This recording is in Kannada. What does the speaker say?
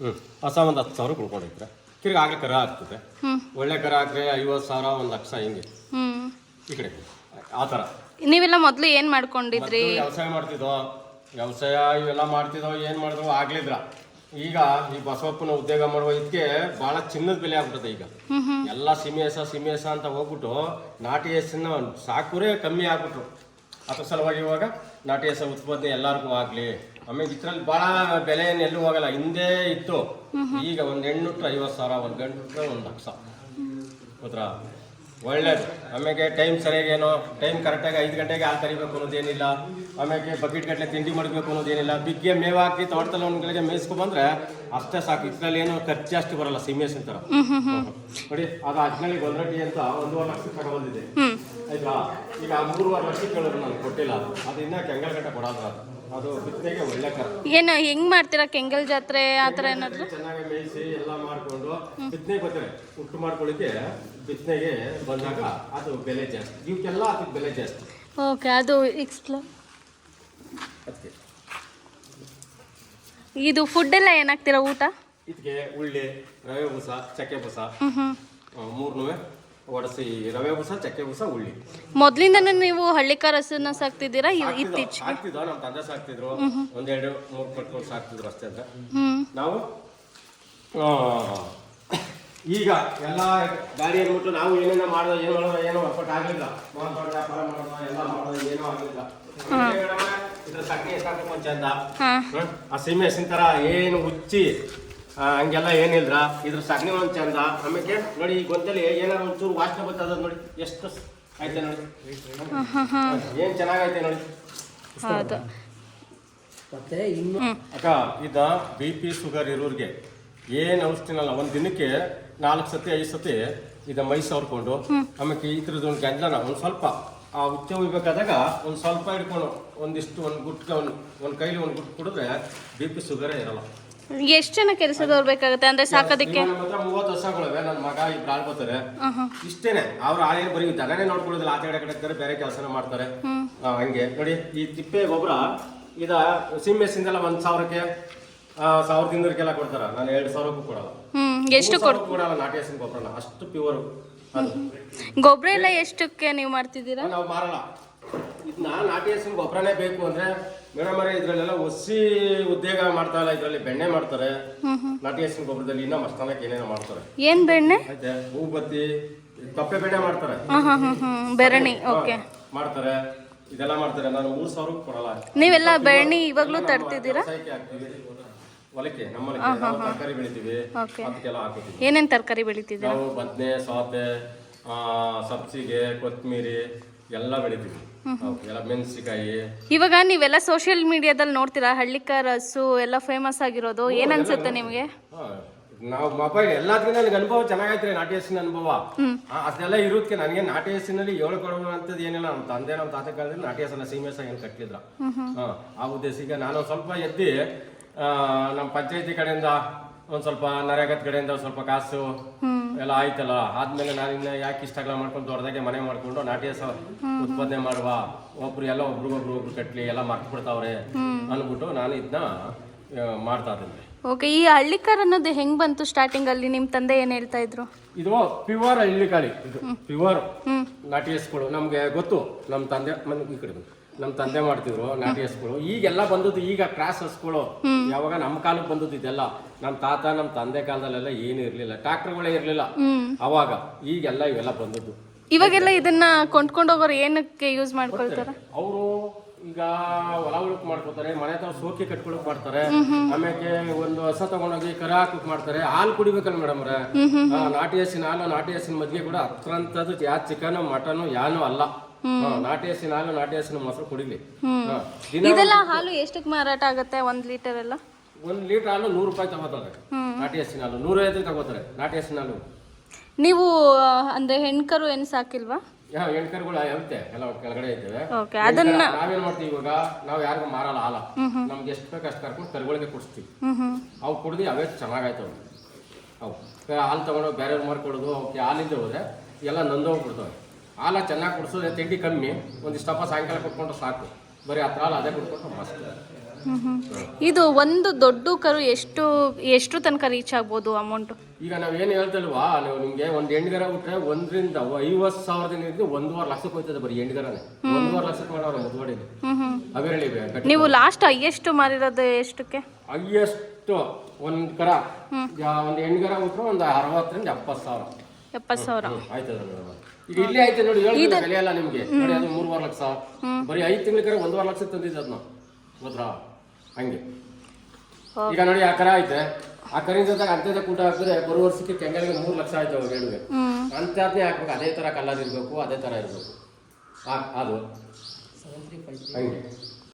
ಹ್ಞೂ ಹೊಸ ಒಂದು ಹತ್ತು ಸಾವಿರ ಕುಡ್ಕೊಂಡೈತ್ರೆ ತಿರ್ಗಿ ಆಗಲೇ ಕರ ಆಗ್ತದೆ. ಒಳ್ಳೆ ಕರ ಹಾಕ್ರೆ ಐವತ್ತು ಸಾವಿರ ಒಂದು ಲಕ್ಷ ಹಿಂಗೆ. ಈ ಕಡೆ ಆ ಥರ. ನೀವೆಲ್ಲ ಮೊದಲು ಏನು ಮಾಡ್ಕೊಂಡಿದ್ರಿ? ವ್ಯವಸಾಯ ಮಾಡ್ತಿದ್ದೋ ವ್ಯವಸಾಯ ಇವೆಲ್ಲ ಮಾಡ್ತಿದ್ದೋ ಏನು ಮಾಡಿದ್ರು ಆಗ್ಲಿದ್ರ. ಈಗ ಈ ಬಸವಪ್ಪನ ಉದ್ಯೋಗ ಮಾಡುವ ಇದಕ್ಕೆ ಬಹಳ ಚಿನ್ನದ ಬೆಲೆ ಆಗ್ಬಿಟ್ಟದೆ ಈಗ. ಎಲ್ಲ ಸಿಮೇಸ ಸಿಮೇಸ ಅಂತ ಹೋಗ್ಬಿಟ್ಟು ನಾಟಿ ಹೆಸನ್ನ ಸಾಕುರೇ ಕಮ್ಮಿ ಆಗ್ಬಿಟ್ರು. ಅದ್ರ ಸಲುವಾಗಿ ಇವಾಗ ನಾಟಿ ಹೆಸ ಉತ್ಪಾದನೆ ಎಲ್ಲರಿಗೂ ಆಗ್ಲಿ. ಆಮೇಲೆ ಇದ್ರಲ್ಲಿ ಬಹಳ ಬೆಲೆ ಏನು ಎಲ್ಲೂ ಹೋಗಲ್ಲ. ಹಿಂದೆ ಇತ್ತು. ಈಗ ಒಂದು ಹೆಣ್ಣುಟ್ರೆ ಐವತ್ತು ಸಾವಿರ ಒಂದು ಗಂಟೆ ಒಂದು ಲಕ್ಷ. ಗೊತ್ತಾ? ಒಳ್ಳೇದು. ಆಮೇಲೆ ಟೈಮ್ ಸರಿಯಾಗಿ ಏನೋ ಟೈಮ್ ಕರೆಕ್ಟಾಗಿ ಐದು ಗಂಟೆಗೆ ಹಾಲು ತರಿಬೇಕು ಅನ್ನೋದೇನಿಲ್ಲ. ಆಮೇಲೆ ಬಕೆಟ್ ಗಟ್ಟಲೆ ತಿಂಡಿ ಮಾಡಬೇಕು ಅನ್ನೋದೇನಿಲ್ಲ. ಬಿಗ್ಗೆ ಮೇವು ಹಾಕಿ ತೋಟದಲ್ಲಿ ಒಂದ್ಗಳಿಗೆ ಮೇಯಿಸ್ಕೊ ಬಂದ್ರೆ ಅಷ್ಟೇ ಸಾಕು. ಇದ್ರಲ್ಲಿ ಏನು ಖರ್ಚು ಅಷ್ಟು ಬರಲ್ಲ. ಸಿಮೇಸಿನ ಥರ ನೋಡಿ ಅದು ಅಜ್ನಳ್ಳಿ ಗೊಂದ್ರಟ್ಟಿ ಅಂತ ಒಂದೂವರೆ ಲಕ್ಷ ತಗೊಂಡಿದೆ ಆಯ್ತಾ? ಈಗ ಮೂರುವರೆ ಲಕ್ಷ ಕೇಳಿದ್ರು ನಾನು ಕೊಟ್ಟಿಲ್ಲ. ಅದು ಇನ್ನೂ ಕೆಂಗಲ್ ಗಂಟೆ ಕೊಡಲ್ಲ ಅದು. ಬಿತ್ತನೆಗೆ ಒಳ್ಳೆ ಕರ. ಏನು ಹೆಂಗ್ ಮಾಡ್ತೀರಾ ಕೆಂಗಲ್ ಜಾತ್ರೆ ಆ ಥರ ಏನಾದ್ರು? ಚೆನ್ನಾಗಿ ಮೇಯಿಸಿ ಎಲ್ಲ ಮಾಡ್ಕೊಂಡು ಬಿತ್ತನೆಗೆ ಬರ್ತಾರೆ ಉಟ್ಟು ಮಾಡ್ಕೊಳ್ಳಿಕ್ಕೆ ಬಿತ್ತನೆಗೆ ಬಂದಾಗ ಅದು ಬೆಲೆ ಜಾಸ್ತಿ. ಇವಕ್ಕೆಲ್ಲ ಅದಕ್ಕೆ ಬೆಲೆ ಜಾಸ್ತಿ. ಓಕೆ ಅದು ಎಕ್ಸ್ಪ್ಲೋ ಅದಕ್ಕೆ. ಇದು ಫುಡ್ ಎಲ್ಲ ಏನಾಗ್ತೀರಾ ಊಟ? ಇದಕ್ಕೆ ಉಳ್ಳಿ ರವೆ ಬೂಸ ಚಕ್ಕೆ ಬೂಸ ಮೂರ್ನೂ ಒಡಿಸಿ ರವೆ ಬೂಸ ಚಕ್ಕೆ ಬೂಸ ಉಳ್ಳಿ. ಮೊದ್ಲಿಂದನೂ ನೀವು ಹಳ್ಳಿಕಾರ ಹಸುನ ಸಾಕ್ತಿದ್ದೀರಾ? ಇವ್- ಇತ್ತೀಚೆಗೆ? ಸಾಕ್ತಿದ್ವು ನಮ್ಮ ತಂದೆ ಸಾಕ್ತಿದ್ರು. ಒಂದೆರಡು ಮೂರು ಕಟ್ಕೊಂಡು ಸಾಕ್ತಿದ್ರು ಅಷ್ಟೇ ಅಂತ. ಹ್ಮ್. ನಾವು ಆ, ಈಗ ಎಲ್ಲ ಗಾಡಿ ಅಂದ್ಬಿಟ್ಟು ನಾವು ಏನೇನೋ ಮಾಡೋದು ಏನು ಮಾಡೋದು ಏನೋ ವರ್ಕೌಟ್ ಆಗಲಿಲ್ಲ. ಮಾಡೋದು ವ್ಯಾಪಾರ ಮಾಡೋದು ಎಲ್ಲ ಮಾಡೋದು ಏನೂ ಆಗಲಿಲ್ಲ. ಇದ್ರ ಸಕ್ಕೆ ಸಾಕು ಮುಂಚೆ ಚಂದ ಹಾ ಆ ಸೀಮೆ ಹಸಿನ ಥರ ಏನು ಹುಚ್ಚಿ ಹಂಗೆಲ್ಲ ಏನಿಲ್ರ? ಇದ್ರ ಸಗಣಿ ಒಂದು ಚಂದ. ಆಮೇಲೆ ನೋಡಿ ಈ ಗೊಂದಲಿ ಏನಾರು ಒಂಚೂರು ವಾಸನೆ ಬರ್ತದ ನೋಡಿ. ಎಷ್ಟು ಐತೆ ನೋಡಿ. ಏನು ಚೆನ್ನಾಗೈತೆ ನೋಡಿ. ಹೌದು. ಮತ್ತೆ ಇನ್ನು ಅಕ್ಕ ಇದ ಬಿ ಪಿ ಶುಗರ್ ಇರೋರಿಗೆ ಏನು ಔಷಧಿನಲ್ಲ ಒಂದು ದಿನಕ್ಕೆ ನಾಲ್ಕು ಸತಿ ಐದು ಸತಿ ಇದ ಮೈ ಸವರ್ಕೊಂಡು ಆಮೇಲೆ ಇದ್ರದ್ದು ಒಂದು ಗಂಜನ ಒಂದು ಸ್ವಲ್ಪ ಆ ಉಚ್ಚ ಹುಯ್ಬೇಕಾದಾಗ ಒಂದು ಸ್ವಲ್ಪ ಹಿಡ್ಕೊಂಡು ಒಂದಿಷ್ಟು ಒಂದು ಗುಟ್ಕ ಒಂದು ಒಂದು ಕೈಲಿ ಒಂದು ಗುಟ್ ಕುಡಿದ್ರೆ ಬಿ ಪಿ ಶುಗರೇ ಇರಲ್ಲ. ಎಷ್ಟು ಜನ ಕೆಲಸದವ್ರು ಬೇಕಾಗುತ್ತೆ? ಅಂದ್ರೆ ಸಾಕೋದಕ್ಕೆ? ಮೂವತ್ತು ವರ್ಷಗಳಿವೆ ನನ್ನ ಮಗ ಇಬ್ರು ಹ್ಮ್ ಇಷ್ಟೇನೆ ಅವ್ರು ಆಳೇನು ಬರೀ ದನನೇ ನೋಡ್ಕೊಳ್ಳೋದಿಲ್ಲ ಆಚೆ ಕಡೆ ಕಡೆ ಬೇರೆ ಕೆಲಸನ ಮಾಡ್ತಾರೆ. ಹಂಗೆ. ನೋಡಿ ಈ ತಿಪ್ಪೆ ಗೊಬ್ಬರ ಇದ ಸಿಮ್ಮೆಸಿಂದೆಲ್ಲ ಒಂದ್ ಸಾವಿರಕ್ಕೆ ಸಾವಿರದ ಇನ್ನೂರಕ್ಕೆಲ್ಲ ಕೊಡ್ತಾರ. ನಾನು ಎರಡು ಸಾವಿರಕ್ಕೂ ಕೊಡಲ್ಲ. ಎಷ್ಟು ಕೊಡಲ್ಲ ನಾಟಿ ಹಸಿನ ಗೊಬ್ಬರನ. ಅಷ್ಟು ಪ್ಯೂರ್ ಗೊಬ್ಬರ ಎಲ್ಲ ಎಷ್ಟಕ್ಕೆ ನೀವು ಮಾಡ್ತಿದ್ದೀರಾ ನಾವು ಮಾರಲ್ಲ. ಇದನ್ನ ನಾಟಿ ಹಸಿನ ಗೊಬ್ಬರನೇ ಬೇಕು ಅಂದ್ರೆ ಮೇಡಮ್ ಅವರೇ ಇದ್ರಲ್ಲೆಲ್ಲ ಒಸಿ ಉದ್ಯೋಗ ಮಾಡ್ತಾ ಇಲ್ಲ ಇದ್ರಲ್ಲಿ ಬೆಣ್ಣೆ ಮಾಡ್ತಾರೆ. ನಾಟಿ ಹಸಿನ ಗೊಬ್ಬರದಲ್ಲಿ ಇನ್ನ ಮಸ್ತಾನಕ್ಕೆ ಏನೇನೋ ಮಾಡ್ತಾರೆ. ಏನ್ ಬೆಣ್ಣೆ? ಹೂ ಬತ್ತಿ ಕಪ್ಪೆ ಬೆಣ್ಣೆ ಮಾಡ್ತಾರೆ. ಬೆರಣಿ ಓಕೆ. ಮಾಡ್ತಾರೆ. ಇದೆಲ್ಲ ಮಾಡ್ತಾರೆ. ನಾನು ಮೂರ್ ಸಾವಿರ ಕೊಡಲ್ಲ. ನೀವೆಲ್ಲ ಬೆಣ್ಣೆ ಇವಾಗ್ಲೂ ತರ್ತಿದ್ದೀರಾ ಹೊಲಕ್ಕೆ ನಮ್ಮ ತರಕಾರಿ ಬೆಳಿತೀವಿ. ಅದಕ್ಕೆಲ್ಲ ಹಾಕೋತೀವಿ. ಏನೇನ್ ತರಕಾರಿ ಬೆಳಿತಿದ್ದೀರಾ? ನಾವು ಬದನೆ ಸೌತೆ ಸಬ್ಸಿಗೆ ಕೊತ್ತಂಬರಿ ಎಲ್ಲ ಬೆಳಿತೀವಿ. ಎಲ್ಲ ಇವಾಗ ನೀವೆಲ್ಲ ಸೋಷಿಯಲ್ ಮೀಡಿಯಾದಲ್ಲಿ ನೋಡ್ತೀರಾ? ಹಳ್ಳಿಕಾರ ಹಸು ಎಲ್ಲ ಫೇಮಸ್ ಆಗಿರೋದು. ಏನ್ ಅನ್ಸುತ್ತೆ ನಿಮಗೆ? ನಾವು ಮೊಬೈಲ್ ಎಲ್ಲದಕ್ಕೂ ನನಗೆ ಅನುಭವ ಚೆನ್ನಾಗೈತ್ರಿ ನಾಟಿ ಹಸಿನ ಅನುಭವ. ಆ, ಅದೆಲ್ಲ ಇರುತ್ತೆ ನನಗೆ ನಾಟಿ ಹಸಿನಲ್ಲಿ ಹೇಳ್ಕೊಡುವಂಥದ್ದು ಏನಿಲ್ಲ. ನಮ್ಮ ತಂದೆ ನಮ್ಮ ತಾತ ಕಾಲದಲ್ಲಿ ನಾಟಿ ಹಸನ ಸೀಮೆಸ ಏನು ಕಟ್ಟಿದ್ರ. ಆ ಉದ್ದೇಶಕ್ಕೆ ನಾನು ಒಂದ್ ಸ್ವಲ್ಪ ಎದ್ದಿ ಆ, ನಮ್ಮ ಪಂಚಾಯತಿ ಕಡೆಯಿಂದ ಒಂದು ಸ್ವಲ್ಪ ನರೇಗತ್ ಕಡೆಯಿಂದ ಒಂದ್ ಸ್ವಲ್ಪ ಕಾಸು ಎಲ್ಲ ಆಯ್ತಲ್ಲ? ಆದ್ಮೇಲೆ ನಾನು ಇನ್ನ ಯಾಕೆ ಇಷ್ಟಗಳ ಮಾಡ್ಕೊಂಡು ದೊಡ್ಡದಾಗೆ ಮನೆ ಮಾಡ್ಕೊಂಡು ನಾಟ್ಯ ಹಸ ಉತ್ಪಾದನೆ ಮಾಡುವ. ಒಬ್ರು ಎಲ್ಲ ಒಬ್ರಿಗೊಬ್ರು ಒಬ್ರು ಕಟ್ಲಿ ಎಲ್ಲ ಮರ್ತು ಬಿಡ್ತಾವ್ರೆ ಅನ್ಬಿಟ್ಟು ನಾನು ಇದನ್ನ ಮಾಡ್ತಾ ಇದ್ದೀನಿ. ಓಕೆ ಈ ಹಳ್ಳಿಕಾರ್ ಅನ್ನೋದು ಹೆಂಗ್ ಬಂತು ಸ್ಟಾರ್ಟಿಂಗ್ ಅಲ್ಲಿ? ನಿಮ್ ತಂದೆ ಏನ್ ಹೇಳ್ತಾ ಇದ್ರು? ಇದು ಪ್ಯೂರ್ ಹಳ್ಳಿಕಾಳಿ. ಇದು ಪ್ಯೂರ್ ನಾಟ್ಯಸ್ಗಳು ನಮ್ಗೆ ಗೊತ್ತು ನಮ್ಮ ತಂದೆ ಮನೆ ಈ ಕಡೆ. ನಮ್ಮ ತಂದೆ ಮಾಡ್ತಿದ್ರು ನಾಟಿ ಹಸುಗಳು ಈಗೆಲ್ಲ ಬಂದದ್ದು ಈಗ ಕ್ರಾಸ್ ಹಸುಗಳು ಯಾವಾಗ ನಮ್ಮ ಕಾಲಕ್ಕೆ ಬಂದದ್ದು ಇದೆಲ್ಲ. ನಮ್ಮ ತಾತ ನಮ್ಮ ತಂದೆ ಕಾಲದಲ್ಲೆಲ್ಲ ಏನು ಇರ್ಲಿಲ್ಲ. ಟ್ರಾಕ್ಟರ್ಗಳೇ ಇರ್ಲಿಲ್ಲ. ಅವಾಗ ಈಗೆಲ್ಲ ಇವೆಲ್ಲ ಬಂದದ್ದು. ಇವಾಗೆಲ್ಲ ಇದನ್ನ ಕೊಂಡ್ಕೊಂಡು ಹೋಗೋರು ಏನಕ್ಕೆ ಯೂಸ್ ಮಾಡ್ಕೊಳ್ತಾರೆ? ಅವರು ಈಗ ಹೊಲ ಉಳುಕ್ ಮಾಡ್ಕೋತಾರೆ ಮನೆ ತರ ಸೋಕಿ ಕಟ್ಕೊಳಕ್ ಮಾಡ್ತಾರೆ. ಆಮೇಲೆ ಒಂದು ಹಸ ತಗೊಂಡೋಗಿ ಕರ ಹಾಕಕ್ ಮಾಡ್ತಾರೆ. ಹಾಲು ಕುಡಿಬೇಕಲ್ಲ ಮೇಡಮ್ ನಾಟಿ ಹಸಿನ ಹಾಲು ನಾಟಿ ಹಸಿನ ಮದ್ವೆ ಕೂಡ ಹತ್ರಂತದ್ದು ಯಾ ಚಿಕನ್ ಮಟನ್ ಯಾನು ಅಲ್ಲ. ನಾಟಿ ಹಸಿನ ಹಾಲು ನಾಟಿ ಹಸಿನ ಮೊಸರು ಕುಡಿಲಿ. ಹಾ. ದಿನ ಇದೆಲ್ಲ ಹಾಲು ಎಷ್ಟಕ್ಕೆ ಮಾರಾಟ ಆಗುತ್ತೆ ಒಂದ್ ಲೀಟರ್ ಎಲ್ಲ? ಒಂದ್ ಲೀಟರ್ ಹಾಲು ನೂರು ರೂಪಾಯಿ ತಗೋತಾರೆ. ನಾಟಿ ಹಸಿನ ಹಾಲು ನೂರೈವತ್ತು ತಗೋತಾರೆ ನಾಟಿ ಹಸಿನ ಹಾಲು. ನೀವು ಆ, ಅಂದ್ರೆ ಹೆಣ್ಕರು ಏನು ಸಾಕಿಲ್ವಾ? ಯಾ ಎಣ್ಕರುಗಳು ಇರುತ್ತೆ ಎಲ್ಲ ಕೆಳಗಡೆ ಇದ್ದೇವೆ. ಓಕೆ ಅದನ್ನ ನಾವೇನ್ ಮಾಡ್ತೀವಿ ಇವಾಗ ನಾವು ಯಾರಿಗೂ ಮಾರಲ್ಲ ಹಾಲ. ನಮ್ಗೆ ಎಷ್ಟು ಬೇಕು ಅಷ್ಟು ಕರ್ಕೊಂಡು ಕರುಗಳಿಗೆ ಕುಡಿಸ್ತೀವಿ. ಹ್ಮ್ ಹ್ಮ್ ಅವು ಕುಡ್ದು ಅವೇ ಚೆನ್ನಾಗಾಯ್ತವೆ ಅವು. ಹಾಲು ತಗೊಂಡು ಬೇರೆಯವ್ರು ಮಾರ್ಕೊಡೋದು ಅವಕ್ಕೆ ಹಾಲಿಂದ ಹೋದ್ರೆ ಎಲ್ಲ ನೊಂದೋಗ್ಬಿಡ್ತವೆ. ಹಾಲ ಚೆನ್ನಾಗಿ ಕುಡಿಸಿದ್ರೆ ತಿಂಡಿ ಕಮ್ಮಿ ಒಂದಿಷ್ಟು ಸಾಯಂಕಾಲ ಕುಟ್ಕೊಂಡು ಸಾಕು. ಬರೀ ಹತ್ರ ಹಾಲು ಅದೇ ಕುಡ್ಕೊಂಡು ಮಸ್ತ್. ಇದು ಒಂದು ದೊಡ್ಡ ಕರು ಎಷ್ಟು ಎಷ್ಟು ತನಕ ರೀಚ್ ಆಗ್ಬೋದು ಅಮೌಂಟ್ ಈಗ ನಾವ್ ಏನ್ ಹೇಳ್ತಲ್ವಾ ನೀವು ನಿಮ್ಗೆ ಒಂದ್ ಎಂಡ್ಗರ ಬಿಟ್ರೆ ಒಂದರಿಂದ ಐವತ್ತು ಸಾವಿರದಿಂದ ಒಂದೂವರೆ ಲಕ್ಷಕ್ಕೆ ಹೋಯ್ತದೆ ಬರೀ ಎಂಡ್ಗರನೇ ಒಂದೂವರೆ ಲಕ್ಷಕ್ಕೆ ಮಾಡೋರು ಹ್ಮ್ ಅವೇಳಿ ನೀವು ಲಾಸ್ಟ್ ಹೈಯೆಸ್ಟ್ ಮಾರಿರೋದು ಎಷ್ಟಕ್ಕೆ? ಹೈಯೆಸ್ಟ್ ಒಂದ್ ಕರ. ಒಂದು ಒಂದ್ ಎಂಡ್ಗರ ಬಿಟ್ರೆ ಒಂದು ಅರವತ್ತರಿಂದ ಎಪ್ಪತ್ತು ಸಾವಿರ. ಎಪ್ಪತ್ತು ಸಾವಿರ. ಹ್ಮ್, ಆಯ್ತದ ಮೇಡಮ್ ಈಗ ಇಲ್ಲಿ ಆಯ್ತು ನೋಡಿ ಬೆಲೆ ಎಲ್ಲ ನಿಮ್ಗೆ. ನೋಡಿ ಅದು ಮೂರುವರೆ ಲಕ್ಷ. ಬರೀ ಐದು ತಿಂಗಳ ಕರೆ ಒಂದೂವರೆ ಲಕ್ಷ ತಂದಿದ್ದೆ ಅದನ್ನ ಗೊತ್ತಾ? ಹಂಗೆ. ಈಗ ನೋಡಿ ಆ ಕರ ಐತೆ. ಆ ಕರಿನ ಜೊತೆಗೆ ಅಂತ್ಯದ ಕೂಟ ಹಾಕಿದ್ರೆ ಬರುವ ವರ್ಷಕ್ಕೆ ಕೆಂಗಲ್ಗೆ ಮೂರು ಲಕ್ಷ ಆಯ್ತು ಅವಾಗ ಹೇಳುವೆ. ಹ್ಮ್. ಅಂತ್ಯದ್ನೇ ಹಾಕ್ಬೇಕು. ಅದೇ ತರ ಕಲ್ಲರ್ ಇರಬೇಕು ಅದೇ ತರ ಇರಬೇಕು. ಅದು. ಹಂಗೆ.